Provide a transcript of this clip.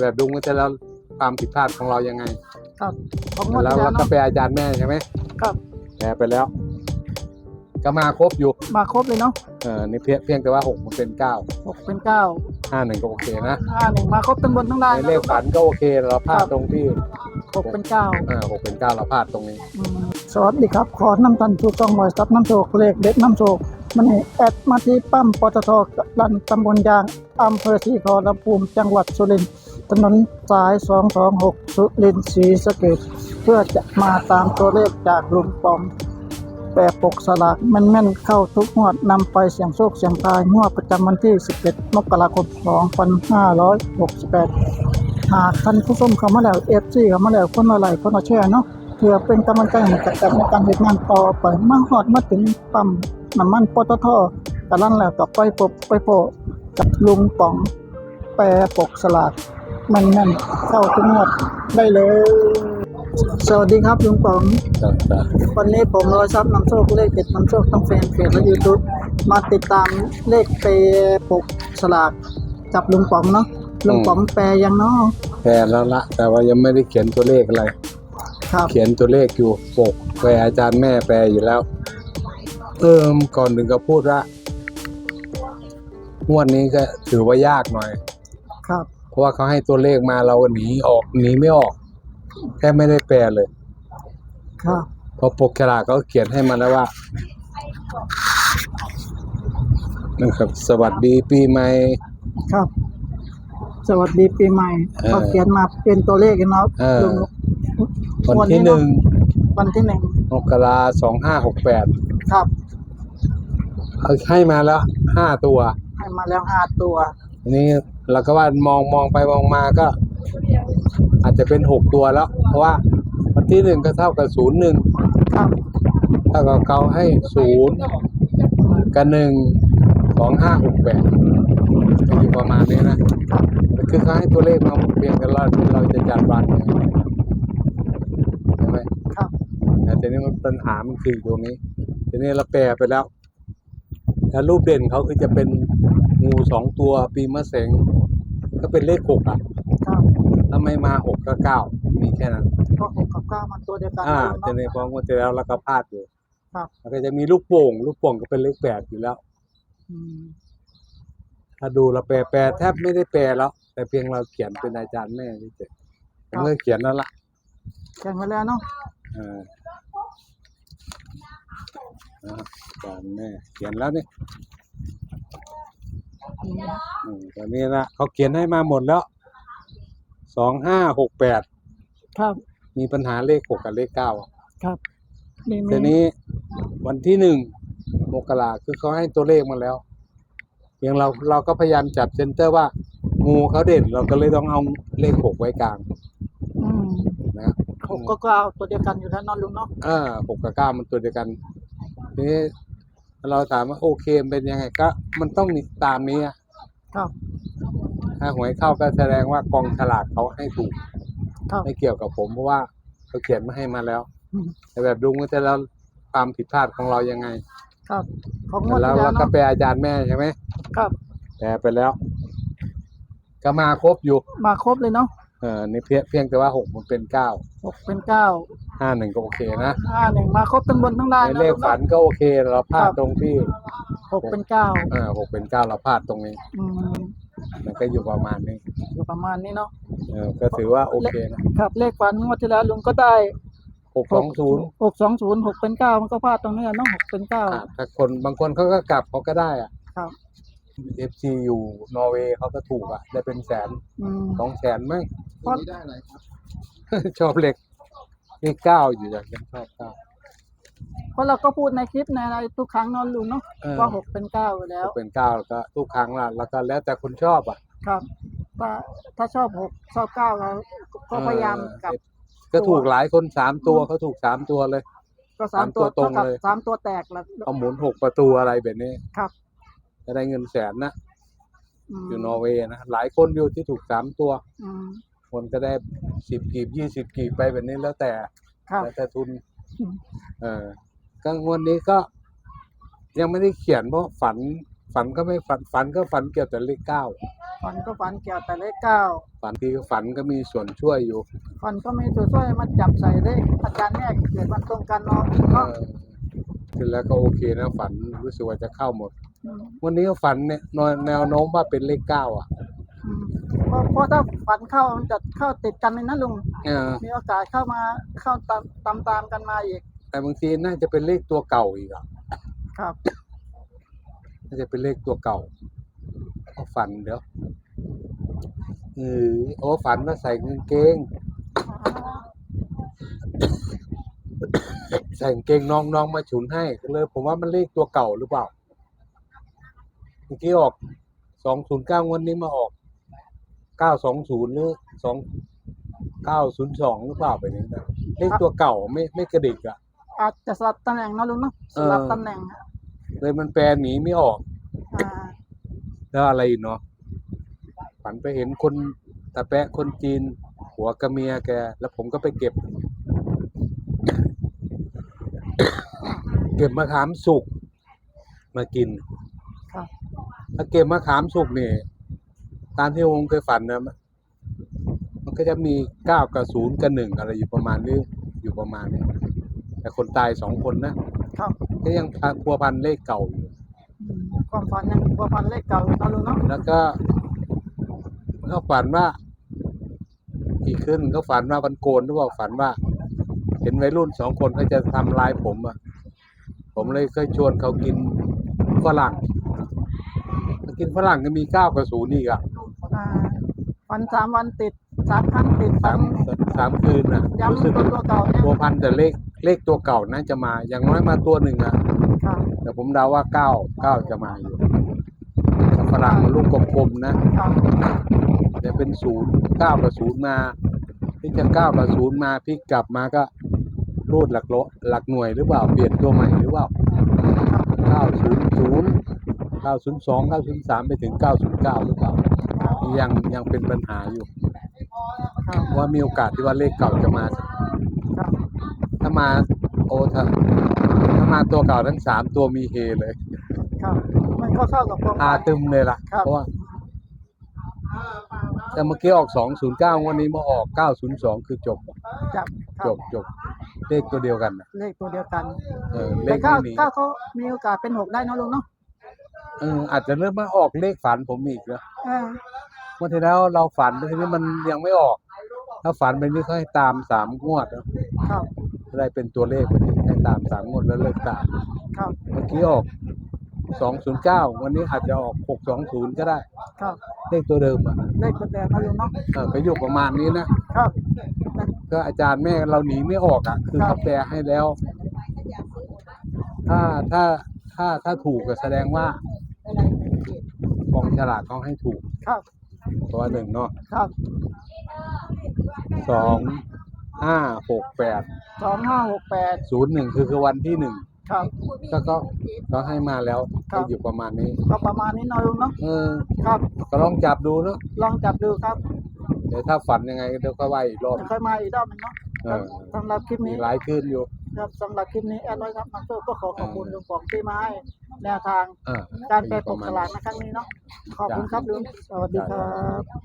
แบบดูว่าจะแล้วความผิดพลาดของเรายังไงครับของงวดแล้วที่เราแล้วก็เนาะไปอาจารย์แม่ใช่ไหมครับแปลไปแล้ว ก็มาครบอยู่มาครบเลยเนาะเออนี่เพียงเพียงแต่ว่าหกมันเป็นเก้าหกเป็นเก้าห้าหนึ่งก็โอเคนะห้าหนึ่งมาครบทั้งบนทั้งล่างในเลขฝันก็โอเคเราพลาดตรงที่หกเป็นเก้า เออหกเป็นเก้าเราพลาดตรงนี้อืมสวัสดีครับ ขอน้ำตันถูกต้องหน่อยครับน้ำโชคเลขเด็ดน้ำโชคมันนี่แอดมาที่ปั๊มปตทลันตำบลยางอำเภอศรีขอรภูมิจังหวัดสุรินทร์ ถนนสาย 226 สุรินทร์ศรีสะเกษเพื่อจะมาตามตัวเลขจากลุงปอม แปรปกสลากแม่นๆเข้าทุกงวดนำไปเสี่ยงโชคเสี่ยงทายงวดประจำวันที่ 11 มกราคม 2568 หากท่านผู้ชมเข้ามาแล้วเอฟซีเข้ามาแล้วคนละไลคนละแชร์เนาะเพื่อเป็นกำลังใจให้กับการในการเหตุงานต่อไปมาฮอดมาถึงปั๊มน้ำมันปตทกำลังแล้วก็ไปพบไปโปะกับลุงป๋องแปรปกสลาก ม่นๆเข้าทุกงวดได้เลย สวัสดีครับลุงป๋องวันนี้ผมรอยทรัพย์นำโชคเลขเด็ดนำโชคทั้งแฟนเพจและยูทูบมาติดตามเลขเปรปกสลากกับลุงป๋องเนาะลุงป๋องแปรยังเนาะแปลแล้วละแต่ว่ายังไม่ได้เขียนตัวเลขอะไรครับเขียนตัวเลขอยู่ปกแปลอาจารย์แม่แปลอยู่แล้ว เอิมก่อนหนึ่งก็พูดว่างวดนี้ก็ถือว่ายากหน่อยครับ เพราะว่าเขาให้ตัวเลขมาเราก็หนีออกหนีไม่ออก แค่ไม่ได้แปลเลยครับเพอปกฉลากเขาเขียนให้มาแล้วว่านะครับ สวัสดีปีใหม่ ครับ สวัสดีปีใหม่เออเขาเขียนมาเป็นตัวเลขกันเนาะเออ ลุงวันวันนี้ที่หเนอะนึ่งวันที่หนึ่งมกราสองห้าหกแปดครับ เขาให้มาแล้วห้าตัว ให้มาแล้วห้าตัว อันนี้ เราก็ว่ามองมองไปมองมาก็ อาจจะเป็นหกตัวแล้ว เพราะว่าวันที่หนึ่งก็เท่ากับศูนย์หนึ่งครับเท่ากับเขาให้ศูนย์กับหนึ่งสองห้าหกแปดก็อยู่ประมาณนี้นะคือเขาให้ตัวเลขมาเพียงกันเราเราจะจัดวันยังไงใช่ไหมครับแต่ทีนี้มันปัญหามันคืออยู่ตรงนี้ ทีนี้เราแปลไปแล้วแล้วรูปเด่นเขาคือจะเป็น งูสองตัวปีมะเสงก็เป็นเลขหกอะครับถ้าไม่มาหกก็เก้ามีแค่นั้นก็หกกับเก้ามันตัวเดียวกันอ่านะทีลุงนี้เนาะพอมาเจอแล้วเราก็พลาดอยู่ครับแล้วก็จะมีลูกโป่ง ลูกโป่งก็เป็นเลขแปดอยู่แล้วอืมถ้าดูเราแปลแปลแทบไม่ได้แปลแล้ว แต่เพียงเราเขียนเป็นอาจารย์แม่เฉยๆผมก็เขียนแล้วล่ะแข่งไปแล้วเนาะอ่าอ่าอาจารย์แม่เขียนแล้วนี่ อืมอืมตอนนี้นะเขาเขียนให้มาหมดแล้วสองห้าหกแปดครับ มีปัญหาเลขหกกับเลขเก้าครับนี่มีทีนี้วันที่หนึ่งมกราคือเขาให้ตัวเลขมาแล้วเพียงเราเราก็พยายามจับเซนเตอร์ว่า งูเขาเด่นเราก็เลยต้องเอาเลขหกไว้กลางอืมนะหกก็เก้าตัวเดียวกันอยู่แล้วเนอนลุงเนาะอ่าหกกับเก้ามันตัวเดียวกันทีนี้ เราถามว่าโอเคมันเป็นยังไงก็ มันต้องนี่ตามนี้อะครับถ้าหวยเข้าก็แสดงว่ากองฉลากเขาให้ถูกครับไม่เกี่ยวกับผมเพราะว่าเขาเขียนมาให้มาแล้วอืมแต่แบบดูว่าจะแล้วความผิดพลาดของเรายังไง ครับของงวดแล้วที่แล้เราวก็เนาะไปอาจารย์แม่ใช่ไหมครับแปลไปแล้ว ก็มาครบอยู่ มาครบเลยเนาะ เออนี่เพียงเพียงแต่ว่าหกมันเป็นเก้าหกเป็นเก้าห้าหนึ่งก็โอเคนะห้าหนึ่งมาครบทั้งบนทั้งล่างในนะเลขลุงฝัเนาะนก็โอเคเราพลาดตรงที่หกเป็นเก้าเออหกเป็นเก้าเราพลาดตรงนี้ อืมมันก็อยู่ประมาณนี้อยู่ประมาณนี้เนาะเออก็ถือว่าโอเคนะครับเลขฝันงวดที่แล้วลุงก็ได้หกสองศูนย์หกสองศูนย์หกเป็นเก้ามันก็พลาดตรงนี้อะเนาะหกเป็นเก้า ถ้าคนบางคนเขาก็กลับเขาก็ได้อะครับ เอฟซีอยู่นอร์เวย์เขาก็ถูกอะ ได้เป็นแสนอืมสองแสนมั้งเพราะชอบเลขเลขเก้าอยู่อย่างยังชอบเก้าเพราะเราก็พูดในคลิปในอะไรทุกครั้งเนอนลุงเนาะเออว่าหกเป็นเก้าอยู่แล้ว เป็นเก้าแล้วก็ทุกครั้งละแล้วก็แล้วแต่คนชอบอะครับถ้าถ้าชอบหกชอบเก้าเราก็พยายามกลับก็ถูกหลายคนสามตัวเขาถูกสามตัวเลย ก็สามตัวสามตัวตรงเท่ากับเลย สามตัวแตกแล้วเอาหมุนหกประตูอะไรแบบนี้ ครับ จะได้เงินแสนนะมอยู่นอร์เวย์นะหลายคนอยู่ที่ถูกสามตัวอืมคนก็ได้สิบกีบยี่สิบกีบไปแบบนี้แล้วแต่ครับแล้วแต่ทุนอืมเออก็งวดนี้ก็ ยังไม่ได้เขียนเพราะฝัน ฝันก็ไม่ฝันฝันก็ฝันเกี่ยวแต่เลขเก้าฝันก็ฝันเกี่ยวแต่เลขเก้าฝันที่ฝันก็มีส่วนช่วยอยู่ฝันก็มีตัวช่วยมาจับใส่เลขอาจารย์แม่เกิดวันตรงกันเนาะเอเนาะอเสร็จแล้วก็โอเคนะฝันรู้สึกว่าจะเข้าหมดม วันนี้ก็ฝันเนี่ยแนวโน้มว่าเป็นเลขเก้าอะอืมเพราะเพราะถ้าฝันเข้ามันจะเข้าติดกันเลยนะลุงเออมีโอกาสเข้ามาเข้าตามตามตามกันมาอีก แต่บางทีน่าจะเป็นเลขตัวเก่าอีกอะครับ น่าจะเป็นเลขตัวเก่าเอาฝันเดี๋ยวเออโอ้ฝันว่าใส่กางเกงใส่กางเกงน้องน้องมาฉุนให้ก็เลยผมว่ามันเลขตัวเก่าหรือเปล่า เมื่อกี้ออกสองศูนย์เก้างวดนี้มาออกเก้าสองศูนย์หรือสองเก้าศูนย์สองหรือเปล่าไปนี้นะเลขตัวเก่าไม่ไม่กระดิกอะ อาจจะสลับตำแหน่งเนาะลุงเนาะสลับตำแหน่งอะเลยมันแปลหนีไม่ออก อ่าแล้วอะไรอีกเนาะฝันไปเห็นคนตะแปะคนจีน หัวกับเมียแก แล้วผมก็ไปเก็บ เก็บมะขามสุกมากินครับ ถ้าเก็บมะขามสุกเนี่ยตามที่ผมเคยฝันนะมันมันก็จะมีเก้ากับศูนย์กับหนึ่งอะไรอยู่ประมาณนี้อยู่ประมาณนี้แต่คนตายสองคนนะครับก็ยังพัวพันเลขเก่าอยู่อืมความฝันยังพัวพันเลขเก่าอยู่เนาะลุงเนาะแล้วก็ก็ฝันว่าอีกขึ้นก็ฝันว่าวันโกนหรือเปล่าฝันว่า เห็นวัยรุ่นสองคนเขาจะทำร้ายผมอะผมเลยเคยชวนเขากินฝรั่ง กินฝรั่งก็มีเก้ากับศูนย์อีกอะอ่าฝันสามวันติดสามครั้งติดสามสามคืนน่ะรู้ย้ำสึกตัวตัวเก่าเนี่ยตัวพันแต่เลขเลขตัวเก่าน่าจะมา อย่างน้อยมาตัวหนึ่งอะครับแต่ผมเดาว่าเก้าเก้าจะมาอยู่แต่ฝรั่งมันลูกกลมๆนะครับจะเป็นศูนย์เก้ากับศูนย์มาพี่จะเก้ากับศูนย์มาพี่กลับมาก็รูดหลักโลหลักหน่วยหรือเปล่าเปลี่ยนตัวใหม่หรือเปล่าเก้าศูนย์ศูนย์ เก้าศูนย์สองเก้าศูนย์สามไปถึงเก้าศูนย์เก้าหรือเปล่ายังยังเป็นปัญหาอยู่ ครับว่ามีโอกาสที่ว่าเลขเก่าจะมา ครับถ้ามาโอถ้าถ้ามาตัวเก่าทั้งสามตัวมีเฮเลยครับมันก็เข้ากับความอาฝันตึมเลยล่ะ ครับ เพราะว่า แต่เมื่อกี้ออกสองศูนย์เก้าวันนี้มาออกเก้าศูนย์สองคือจบ จับครัจบ บจบ เลขตัวเดียวกันน่ะเลขตัวเดียวกัน เออเลแต่ขเก้าไม่หนีเก้าเขามีโอกาสเป็นหกได้เนอะลุงเนาะ เอออาจจะเริ่มมาออกเลขฝันผมอีกแล้วเออเมื่อที่แล้วเราฝันทีนี้มันยังไม่ออก ถ้าฝันไปนี่เขาให้ตามสามงวดนะครับได้เป็นตัวเลขไปนี่ให้ตามสามงวดแล้วเลิกตามครับเมื่อกี้ออกสองศูนย์เก้าวันนี้อาจจะออกหกสองศูนย์ก็ได้ ครับเลขตัวเดิมอะเลขตัวเดิมนะลุงเนาะเออก็อยู่ประมาณนี้นะครับก็อาจารย์แม่เราหนีไม่ออกอะ คือครับเขาแปลให้แล้ว ถ้าถ้าถ้าถ้าถูกก็แสดงว่า กองฉลากเขาให้ถูกครับตัวหนึ่งเนาะครับสองห้าหกแปดสองห้าหกแปดศูนย์หนึ่งคือคือวันที่หนึ่งครับก็ก็ก็ให้มาแล้วครัก็บอยู่ประมาณนี้ก็ประมาณนี้เนอะลุงเนาะเออครับก็ลองจับดูเนาะลองจับดูครับ เดี๋ยวถ้าฝันยังไงเดี๋ยวก็ว่าอีกรอบเดี๋ยวค่อยมาอีกรอบหนึงเนาะเออสำหรับคลิปมีนี้หลายคืนอยู่ครับสำหรับคลิปนี้แอดไว้ครับนักโชคก็ขอขอบคุณลุงปองที่มาให้ แนวทางเออการแปลปปกระมาฉณลากในครั้งนี้เนาะขอบคุณครับลุงสวัสดีครับ